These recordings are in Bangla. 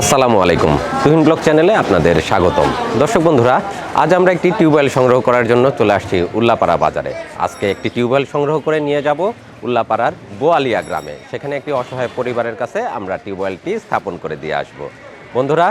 আসসালামু আলাইকুম। তুহিন ব্লক চ্যানেলে আপনাদের স্বাগতম। দর্শক বন্ধুরা, আজ আমরা একটি টিউবওয়েল সংগ্রহ করার জন্য চলে আসছি উল্লাপাড়া বাজারে। আজকে একটি টিউবওয়েল সংগ্রহ করে নিয়ে যাব উল্লাপাড়ার বোয়ালিয়া গ্রামে। সেখানে একটি অসহায় পরিবারের কাছে আমরা টিউবওয়েলটি স্থাপন করে দিয়ে আসব। বন্ধুরা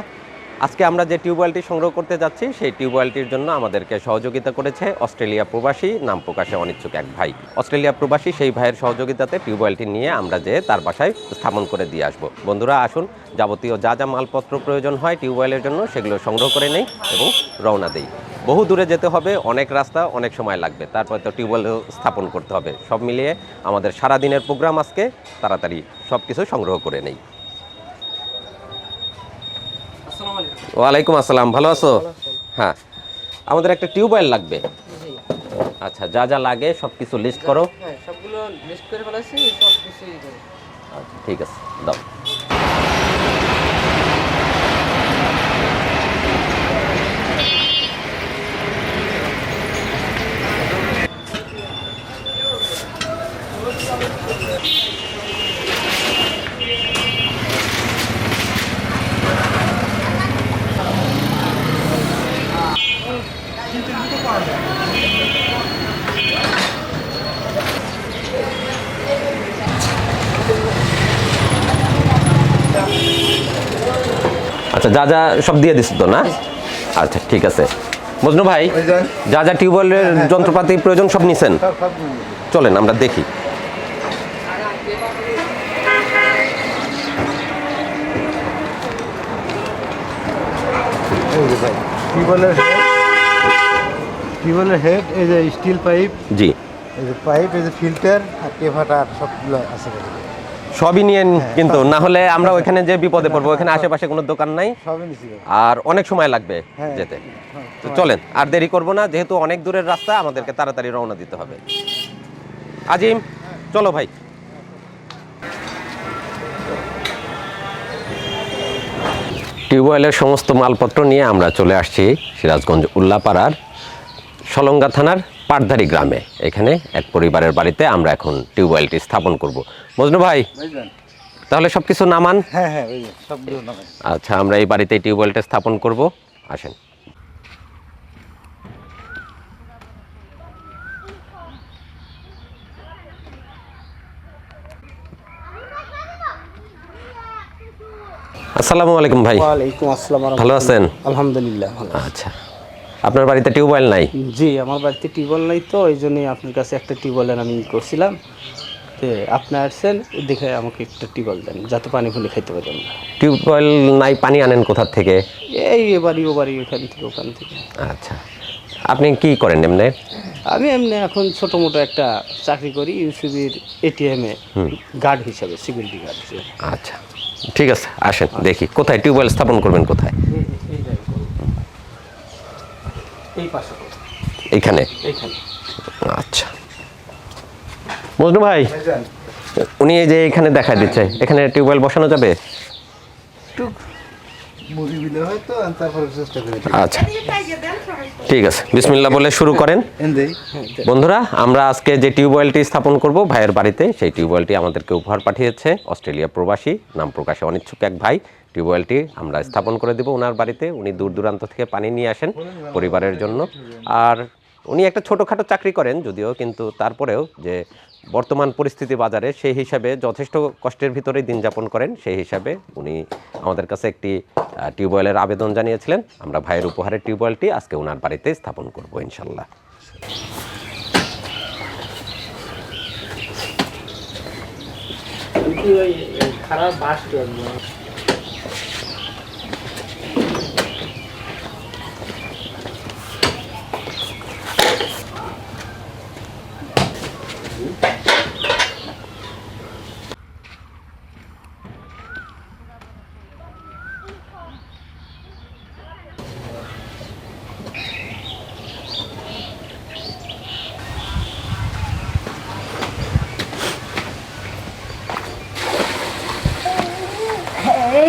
আজকে আমরা যে টিউবওয়েলটি সংগ্রহ করতে যাচ্ছি, সেই টিউবওয়েলটির জন্য আমাদেরকে সহযোগিতা করেছে অস্ট্রেলিয়া প্রবাসী, নাম প্রকাশে অনিচ্ছুক এক ভাই। অস্ট্রেলিয়া প্রবাসী সেই ভাইয়ের সহযোগিতাতে টিউবওয়েলটি নিয়ে আমরা যে তার বাসায় স্থাপন করে দিয়ে আসব। বন্ধুরা, আসুন, যাবতীয় যা যা মালপত্র প্রয়োজন হয় টিউবওয়েলের জন্য সেগুলো সংগ্রহ করে নেই এবং রওনা দেই। বহু দূরে যেতে হবে, অনেক রাস্তা, অনেক সময় লাগবে। তারপর তো টিউবওয়েল স্থাপন করতে হবে। সব মিলিয়ে আমাদের সারাদিনের প্রোগ্রাম আজকে, তাড়াতাড়ি সব কিছু সংগ্রহ করে নেই আসসালামু আলাইকুম ওয়ালাইকুম আসসালাম ভালো আছো? হ্যাঁ। আমাদের একটা টিউবওয়েল লাগবে। আচ্ছা যা যা লাগে সব কিছু লিস্ট করো। হ্যাঁ সবগুলো লিস্ট করে সব আচ্ছা ঠিক আছে দাও। আচ্ছা যা যা সব দিয়ে দিস তো না? আচ্ছা ঠিক আছে। মজনু ভাই যা যা টিউবওয়েলের যন্ত্রপাতি প্রয়োজন সব নিছেন? চলেন আমরা দেখি। ভাই টিউবওয়েলের হেড। টিউবওয়েলের হেড এই যে স্টিল পাইপ। জি। এই যে পাইপ এই যে ফিল্টার আর টেভাটার সবগুলো আছে। সবই নিয়ে কিন্তু না হলে আমরা ওইখানে যে বিপদে পড়ব ওখানে আশেপাশে কোনো দোকান নাই। আর অনেক সময় লাগবে হ্যাঁ। যেতে। হ্যাঁ, তো চলেন আর দেরি করব না যেহেতু অনেক দূরের রাস্তা আমাদেরকে তাড়াতাড়ি রওনা দিতে হবে। আজিম চলো ভাই। টিউবওয়েলের সমস্ত মালপত্র নিয়ে আমরা চলে আসছি সিরাজগঞ্জ উল্লাপাড়ার সলঙ্গা থানার পাটধারি গ্রামে। এখানে এক পরিবারের বাড়িতে আমরা এখন টিউবওয়েলটি স্থাপন করব। মজনু ভাই তাহলে সব কিছু নামান? হ্যাঁ হ্যাঁ ওই যে সবগুলো নামে আচ্ছা আমরা এই বাড়িতে টিউবওয়েলটা স্থাপন করব। আসেন। আসসালামু আলাইকুম ভাই। ওয়ালাইকুম আসসালাম ভালো আছেন? আলহামদুলিল্লাহ ভালো আচ্ছা। আপনার বাড়িতে টিউবওয়েল নাই? জি আমার বাড়িতে টিউবওয়েল নাই তো এই জন্যই আপনার কাছে একটা টিউবওয়েলের আমি করছিলাম। তো আপনি আসছেন দেখে আমাকে একটা টিউবওয়েল দেন যাতে পানি ফুলি খাইতে পারি আমরা। টিউবওয়েল নাই পানি আনেন কোথার থেকে? এই এবারই ওবারই ওখান থেকে ওখান থেকে। আচ্ছা। আপনি কি করেন এমনি? আমি এমনি এখন ছোটো মোটো একটা চাকরি করি ইউসিবির এটিএমে গার্ড হিসাবে সিকিউরিটি গার্ড হিসেবে। আচ্ছা। ঠিক আছে আসেন দেখি। কোথায়? টিউবওয়েল স্থাপন করবেন কোথায়? এই পাশে এইখানে? এইখানে। আচ্ছা। মজনু ভাই উনি এই যে এখানে দেখা দিচ্ছে। এখানে টিউবওয়েল বসানো যাবে? আচ্ছা। ঠিক আছে। বিসমিল্লাহ বলে শুরু করেন। বন্ধুরা আমরা আজকে যে টিউবওয়েলটি স্থাপন করব ভাইয়ের বাড়িতে সেই টিউবওয়েলটি আমাদেরকে উপহার পাঠিয়েছে অস্ট্রেলিয়া প্রবাসী নাম প্রকাশে অনিচ্ছুক এক ভাই। টিউবওয়েলটি আমরা স্থাপন করে দেব ওনার বাড়িতে। উনি দূর দূরান্ত থেকে পানি নিয়ে আসেন পরিবারের জন্য। আর উনি একটা ছোটোখাটো চাকরি করেন যদিও, কিন্তু তারপরেও যে বর্তমান পরিস্থিতি বাজারে সেই হিসাবে যথেষ্ট কষ্টের ভিতরেই দিন যাপন করেন। সেই হিসাবে উনি আমাদের কাছে একটি টিউবওয়েলের আবেদন জানিয়েছিলেন। আমরা ভাইয়ের উপহারের টিউবওয়েলটি আজকে ওনার বাড়িতে স্থাপন করব ইনশাল্লাহ। খারাপ পানি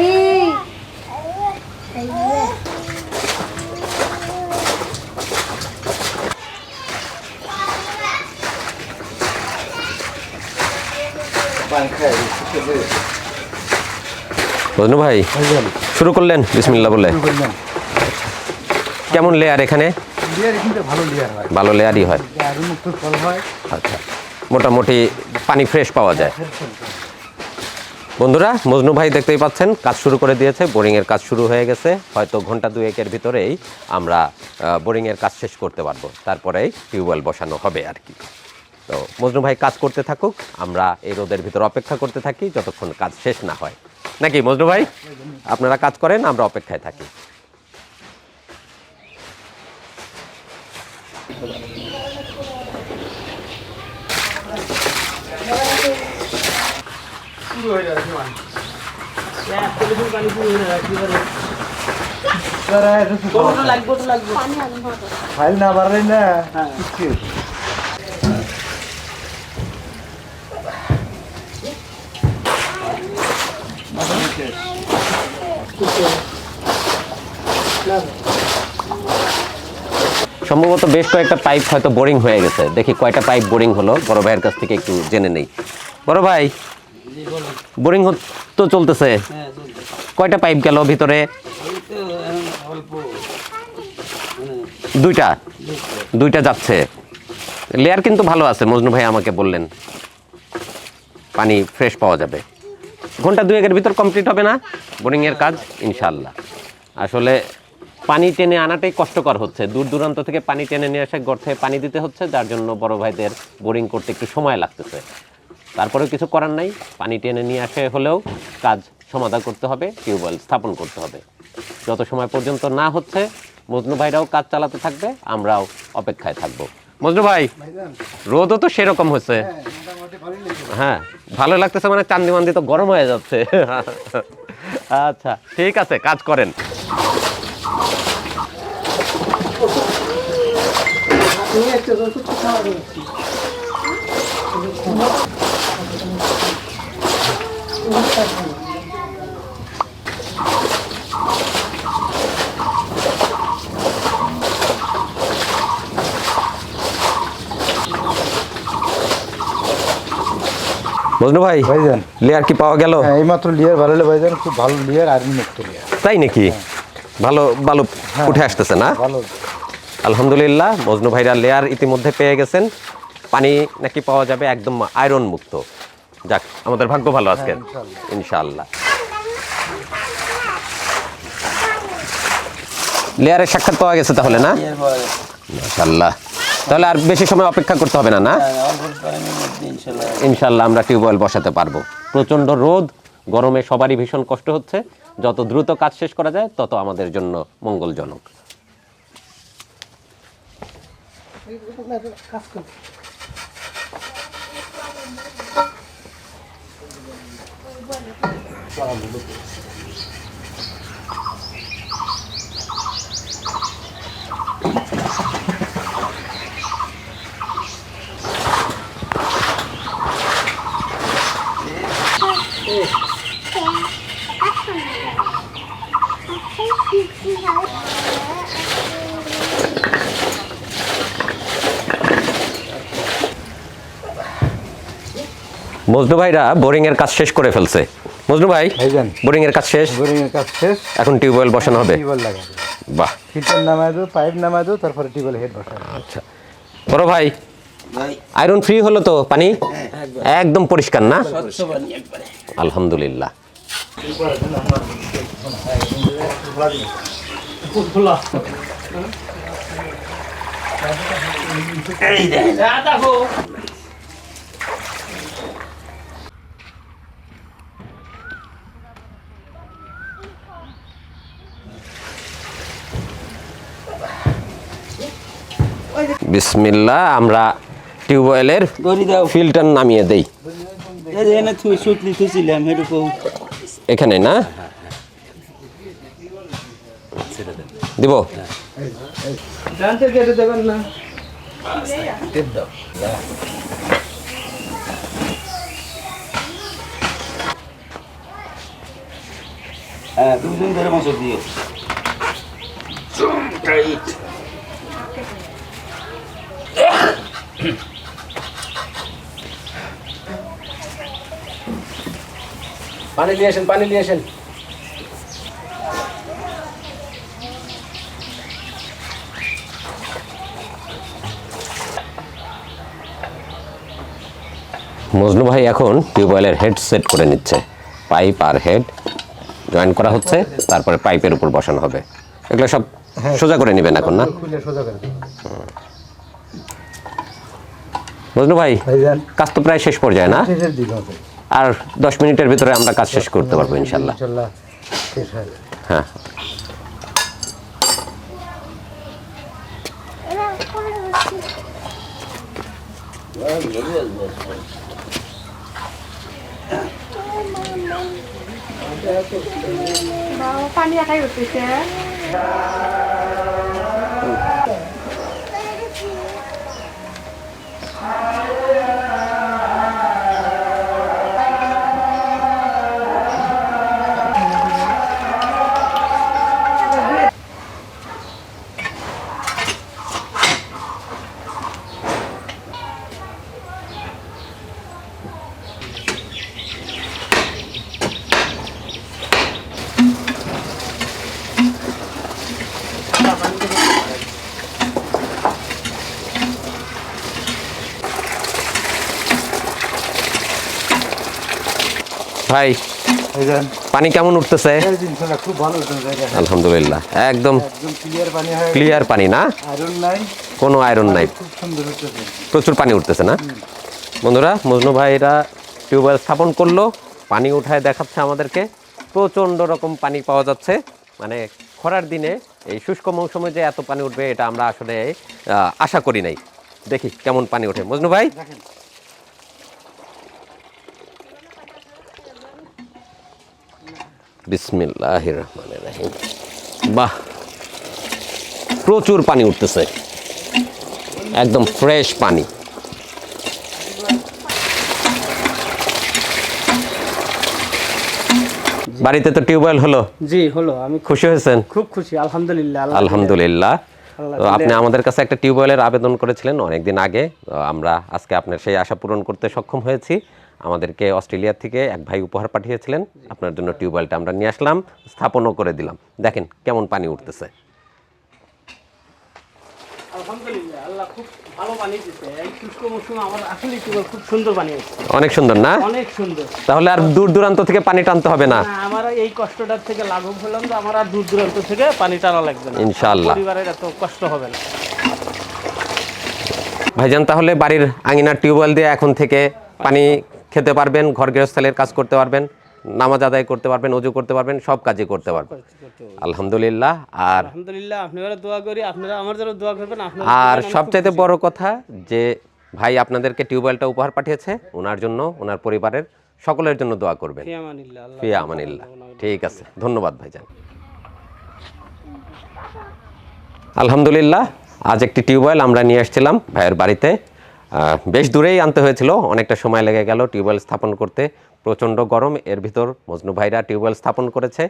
বজনু ভাই শুরু করলেন বিসমিল্লা বলে। কেমন লেয়ার এখানে? ভালো লেয়ার ভালো লেয়ারই হয়। আর মুক্ত ফল হয়। আচ্ছা। মোটামুটি পানি ফ্রেশ পাওয়া যায়। বন্ধুরা, মজনু ভাই দেখতেই পাচ্ছেন, কাজ শুরু করে দিয়েছে, বোরিংয়ের কাজ শুরু হয়ে গেছে। হয়তো ঘণ্টা দুয়েকের ভিতরেই আমরা বোরিংয়ের কাজ শেষ করতে পারব। তারপরেই টিউবওয়েল বসানো হবে আর কি। তো মজনু ভাই, কাজ করতে থাকুক, আমরা এই রোদের ভিতর অপেক্ষা করতে থাকি, যতক্ষণ কাজ শেষ না হয়। নাকি, মজনু ভাই? আপনারা কাজ করেন, আমরা অপেক্ষায় থাকি। ফাইল না বাড়লে না কিচ্ছু। সম্ভবত বেশ কয়েকটা পাইপ হয়তো বোরিং হয়ে গেছে। দেখি কয়টা পাইপ বোরিং হলো বড় ভাইয়ের কাছ থেকে একটু জেনে নেই। বড় ভাই বোরিং তো চলতেছে। কয়টা পাইপ গেল ভিতরে? দুইটা? দুইটা। যাচ্ছে। লেয়ার কিন্তু ভালো আছে মজনু ভাই আমাকে বললেন। পানি ফ্রেশ পাওয়া যাবে। ঘণ্টা দুয়েকের ভিতর কমপ্লিট হবে না? বোরিংয়ের কাজ ইনশাল্লাহ আসলে পানি টেনে আনাটাই কষ্টকর হচ্ছে। দূর দূরান্ত থেকে পানি টেনে নিয়ে এসে গর্তে পানি দিতে হচ্ছে যার জন্য বড় ভাইদের বোরিং করতে একটু সময় লাগতেছে। তারপরেও কিছু করার নাই। পানি টেনে নিয়ে আসে হলেও কাজ সমাধান করতে হবে, টিউবওয়েল স্থাপন করতে হবে। যত সময় পর্যন্ত না হচ্ছে, মজনু ভাইরাও কাজ চালাতে থাকবে, আমরাও অপেক্ষায় থাকব। মজনু ভাই, রোদও তো সেরকম হচ্ছে হ্যাঁ ভালো লাগতেছে মানে চান্দি মান্দি তো গরম হয়ে যাচ্ছে। আচ্ছা ঠিক আছে, কাজ করেন। মজনু ভাই ভাইজান। লেয়ার কি পাওয়া গেল? হ্যাঁ এইমাত্র লেয়ার বাড়ালে ভাইজান খুব ভালো লেয়ার আর মুক্ত লেয়ার তাই নাকি? ভালো ভালো উঠে আসতেছে না? ভালো। আলহামদুলিল্লাহ মজনু ভাইরা লেয়ার ইতিমধ্যে পেয়ে গেছেন। পানি নাকি পাওয়া যাবে একদম আয়রন মুক্ত। যাক আমাদের ভাগ্য ভালো আজকে। ইনশাআল্লাহ লেয়ারের সাক্ষাৎ পাওয়া গেছে তাহলে না? মাশাআল্লাহ তাহলে আর বেশি সময় অপেক্ষা করতে হবে না না? ইনশাল্লাহ। আমরা টিউবওয়েল বসাতে পারব। প্রচণ্ড রোদ গরমে সবারই ভীষণ কষ্ট হচ্ছে। যত দ্রুত কাজ শেষ করা যায় তত আমাদের জন্য মঙ্গলজনক। 쌀안 눌렀고. মজনু ভাইরা বোরিং এর কাজ শেষ করে ফেলছে। মজনু ভাই ভাইজান বোরিং এর কাজ শেষ? বোরিং এর কাজ শেষ। এখন টিউবওয়েল বসানো হবে। টিউবওয়েল লাগাবে বাহ। ফিল্টার নামায় দেবো পাইপ নামায় দেবো তারপরে টিউবওয়েল হেড বসাবে। আচ্ছা। বড় ভাই আয়রন ফ্রি হলো তো পানি? একদম। পরিষ্কার না? আলহামদুলিল্লাহ। বিসমিল্লাহ আমরা টিউবওয়েলের ফিল্টার নামিয়ে দেই। এখানে না? দিব। জানতে কেটে দেবেন না? হ্যাঁ দুদিন ধরে মাছ দিও। পানি নিয়ে আসেন পানি নিয়ে আসেন। মজনু ভাই এখন টিউবওয়েলের হেড সেট করে নিচ্ছে। পাইপ আর হেড জয়েন করা হচ্ছে তারপরে পাইপের উপর বসানো হবে। এগুলো সব হ্যাঁ। সোজা করে নেবেন এখন না? মজনু ভাই কাজ তো প্রায় শেষ পর্যায়ে না? আর দশ মিনিটের ভিতরে আমরা কাজ শেষ করতে পারব ইনশাল্লাহ হয়ে হ্যাঁ। পানি একাই উঠতেছে। ভাই পানি কেমন উঠতেছে? আলহামদুলিল্লাহ একদম ক্লিয়ার পানি না? কোনো আয়রন নাই। প্রচুর পানি উঠতেছে না? বন্ধুরা মজনু ভাইরা টিউবওয়েল স্থাপন করল পানি উঠায় দেখাচ্ছে আমাদেরকে। প্রচণ্ড রকম পানি পাওয়া যাচ্ছে। মানে খরার দিনে এই শুষ্ক মৌসুমে যে এত পানি উঠবে এটা আমরা আসলে আহ, আশা করি নাই। দেখি কেমন পানি ওঠে। মজনু ভাই? বিসমিল্লাহ রহমান রাহিম বাহ প্রচুর পানি উঠতেছে। একদম ফ্রেশ পানি। বাড়িতে তো টিউবওয়েল হলো। জি হলো আমি খুশি হয়েছেন? খুব খুশি আলহামদুলিল্লাহ আলহামদুলিল্লাহ। তো আপনি আমাদের কাছে একটা টিউবওয়েলের আবেদন করেছিলেন অনেকদিন আগে। আমরা আজকে আপনার সেই আশা পূরণ করতে সক্ষম হয়েছি। আমাদেরকে অস্ট্রেলিয়া থেকে এক ভাই উপহার পাঠিয়েছিলেন। আপনার জন্য টিউবওয়েলটা আমরা নিয়ে আসলাম স্থাপনও করে দিলাম। দেখেন কেমন পানি উঠতেছে। অনেক সুন্দর না? অনেক সুন্দর। তাহলে আর দূর দূরান্ত থেকে পানি টানতে হবে না? না, আমার এই কষ্টটার থেকে লাঘব হলাম যে আমার আর দূর দূরান্ত থেকে পানি টানা লাগবে না। ইনশাআল্লাহ। পরিবারের এত কষ্ট হবে না। ভাইজান তাহলে বাড়ির আঙিনার টিউবওয়েল দিয়ে এখন থেকে পানি খেতে পারবেন ঘর গৃহস্থলের কাজ করতে পারবেন নামাজ আদায় করতে পারবেন অজু করতে পারবেন সব কাজই করতে পারবেন। আলহামদুলিল্লাহ আর আলহামদুলিল্লাহ আপনারা দোয়া করি আপনারা আমার জন্য দোয়া করবেন আর সবচাইতে বড় কথা যে ভাই আপনাদেরকে টিউবওয়েলটা উপহার পাঠিয়েছে ওনার জন্য ওনার পরিবারের সকলের জন্য দোয়া করবেন। ফিয়া আমানিল্লাহ ঠিক আছে ধন্যবাদ ভাইজান। আলহামদুলিল্লাহ আজ একটি টিউবওয়েল আমরা নিয়ে এসেছিলাম ভাইয়ের বাড়িতে। বেশ দূরেই আনতে হয়েছিল। অনেকটা সময় লেগে গেল টিউবওয়েল স্থাপন করতে। প্রচণ্ড গরম, এর ভিতর মজনু ভাইরা টিউবওয়েল স্থাপন করেছে।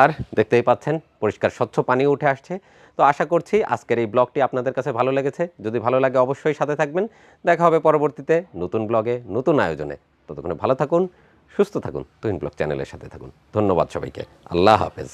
আর দেখতেই পাচ্ছেন, পরিষ্কার স্বচ্ছ পানি উঠে আসছে। তো আশা করছি আজকের এই ব্লগটি আপনাদের কাছে ভালো লেগেছে। যদি ভালো লাগে অবশ্যই সাথে থাকবেন। দেখা হবে পরবর্তীতে নতুন ব্লগে, নতুন আয়োজনে। ততক্ষণে ভালো থাকুন, সুস্থ থাকুন, তুহিন ব্লগ চ্যানেলের সাথে থাকুন। ধন্যবাদ সবাইকে। আল্লাহ হাফেজ।